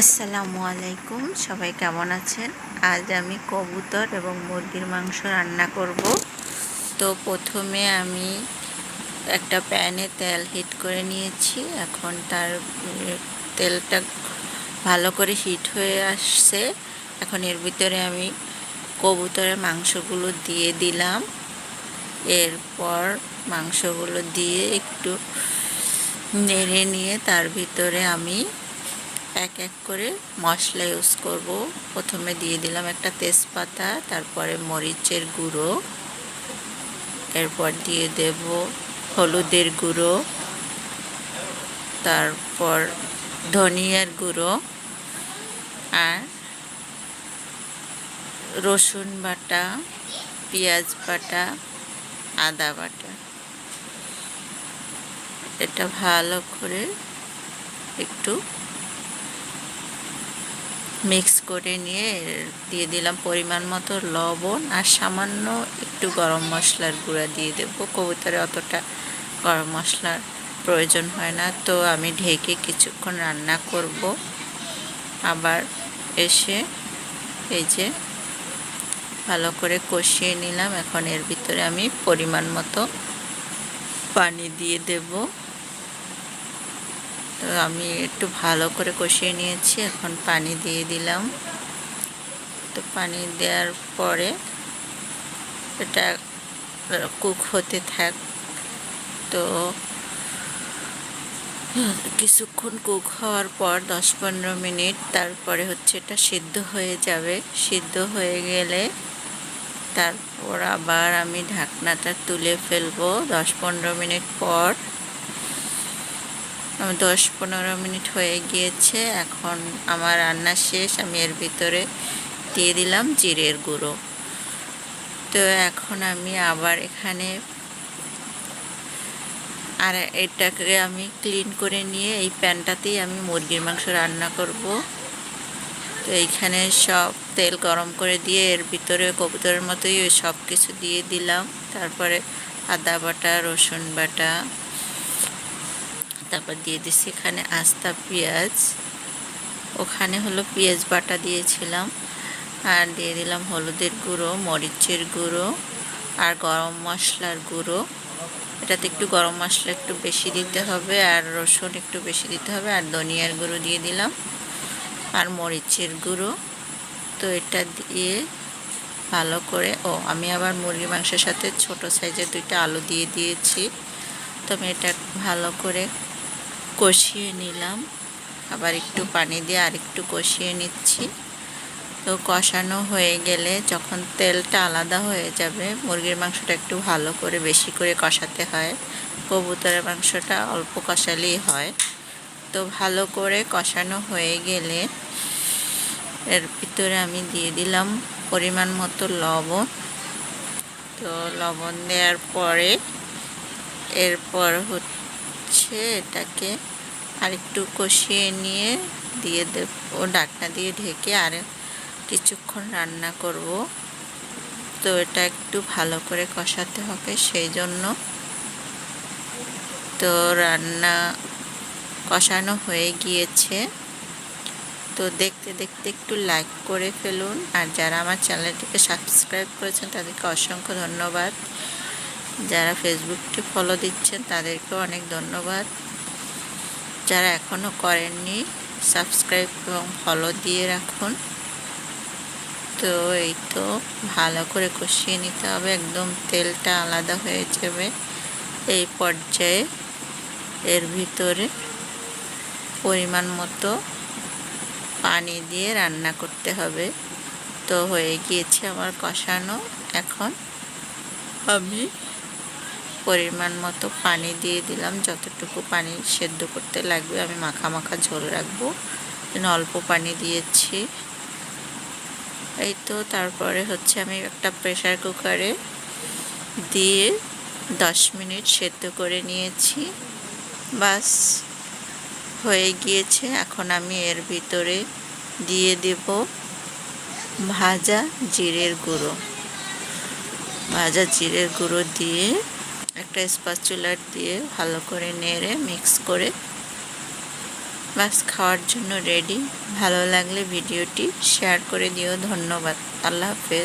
আসসালামু আলাইকুম, সবাই কেমন আছেন? আজ আমি কবুতর এবং মুরগির মাংস রান্না করব। তো প্রথমে আমি একটা প্যানে তেল হিট করে নিয়েছি। এখন তার তেলটা ভালো করে হিট হয়ে আসছে। এখন এর ভিতরে আমি কবুতরের মাংসগুলো দিয়ে দিলাম। এরপর মাংসগুলো দিয়ে একটু নেড়ে নিয়ে তার ভিতরে আমি এক এক করে মশলা ইউজ করব। প্রথমে দিয়ে দিলাম একটা তেজপাতা, তারপরে মরিচের গুঁড়ো, এরপর দিয়ে দেব হলুদের গুঁড়ো, তারপর ধনিয়ার গুঁড়ো আর রসুন বাটা, পেঁয়াজ বাটা, আদা বাটা। এটা ভালো করে একটু মিক্স করে নিয়ে দিয়ে দিলাম পরিমাণ মতো লবণ আর সামান্য একটু গরম মশলার গুঁড়া দিয়ে দেব। কবুতরে অতটা গরম মশলার প্রয়োজন হয় না। তো আমি ঢেকে কিছুক্ষণ রান্না করব। আবার এসে এই যে ভালো করে কষিয়ে নিলাম। এখন এর ভিতরে আমি পরিমাণ মতো পানি দিয়ে দেবো। তো আমি একটু ভালো করে কষিয়ে নিয়েছি, এখন পানি দিয়ে দিলাম। তো পানি দেওয়ার পরে এটা কুক হতে থাক। তো কিছুক্ষণ কুক হওয়ার পর দশ পনেরো মিনিট, তারপরে হচ্ছে এটা সিদ্ধ হয়ে যাবে। সিদ্ধ হয়ে গেলে তারপর আবার আমি ঢাকনাটা তুলে ফেলব। দশ পনেরো মিনিট পর দশ পনেরো মিনিট হয়ে গিয়েছে, এখন আমার রান্না শেষ, আমি এর ভিতরে দিয়ে দিলাম জিরের গুঁড়ো। তো এখন আমি আবার এখানে আর এটাকে আমি ক্লিন করে নিয়ে এই প্যানটাতেই আমি মুরগির মাংস রান্না করব। তো এইখানে সব তেল গরম করে দিয়ে এর ভিতরে কবুতরের মতোই সব কিছু দিয়ে দিলাম। তারপরে আদা বাটা, রসুন বাটা তারপর দিয়ে দিচ্ছি এখানে আস্তা পেঁয়াজ। ওখানে হলো পেঁয়াজ বাটা দিয়েছিলাম। আর দিয়ে দিলাম হলুদের গুঁড়ো, মরিচের গুঁড়ো আর গরম মশলার গুঁড়ো। এটাতে একটু গরম মশলা একটু বেশি দিতে হবে আর রসুন একটু বেশি দিতে হবে আর ধনিয়ার গুঁড়ো দিয়ে দিলাম। আর মরিচের গুঁড়ো। তো এটা দিয়ে ভালো করে, ও আমি আবার মুরগি মাংসের সাথে ছোট সাইজের দুইটা আলু দিয়ে দিয়েছি। তো আমি এটা ভালো করে কষিয়ে নিলাম। আবার একটু পানি দিয়ে আর একটু কষিয়ে নিচ্ছি। তো কষানো হয়ে গেলে যখন তেলটা আলাদা হয়ে যাবে, মুরগির মাংসটা একটু ভালো করে বেশি করে কষাতে হয়। কবুতরের মাংসটা অল্প কষালেই হয়। তো ভালো করে কষানো হয়ে গেলে এর ভিতরে আমি দিয়ে দিলাম পরিমাণ মতো লবণ। তো লবণ দেওয়ার পরে এরপর হচ্ছে এটাকে আরেকটু কষিয়ে নিয়ে দিয়ে দেব। ডাকনা দিয়ে ঢেকে আর কিছুক্ষণ রান্না করব। তো এটা একটু ভালো করে কষাতে হবে সেই জন্য। তো রান্না কষানো হয়ে গিয়েছে। তো দেখতে দেখতে একটু লাইক করে ফেলুন। আর যারা আমার চ্যানেলটিকে সাবস্ক্রাইব করেছেন তাদেরকে অসংখ্য ধন্যবাদ। যারা ফেসবুকটি ফলো দিচ্ছেন, তাদেরকেও অনেক ধন্যবাদ। যারা এখনও করেননি সাবস্ক্রাইব এবং ফলো দিয়ে রাখুন। তো এই তো, ভালো করে কষিয়ে নিতে হবে, একদম তেলটা আলাদা হয়ে যাবে এই পর্যায়ে। এর ভিতরে পরিমাণ মতো পানি দিয়ে রান্না করতে হবে। তো হয়ে গিয়েছে আমার কষানো। এখন আমি পরিমাণ মতো পানি দিয়ে দিলাম। যতটুকু পানি সেদ্ধ করতে লাগবে আমি মাখা মাখা ঝোল রাখব। অল্প পানি দিয়েছি। এই তো তারপরে হচ্ছে আমি একটা প্রেশার কুকারে দিয়ে দশ মিনিট সেদ্ধ করে নিয়েছি। বাস, হয়ে গিয়েছে। এখন আমি এর ভিতরে দিয়ে দেব ভাজা জিরের গুঁড়ো। ভাজা জিরের গুঁড়ো দিয়ে একটা স্পাচুলার দিয়ে ভালো করে নেড়ে মিক্স করে বাস খাওয়ার জন্য রেডি ভালো লাগলে ভিডিওটি শেয়ার করে দিও। ধন্যবাদ। আল্লাহ হাফেজ।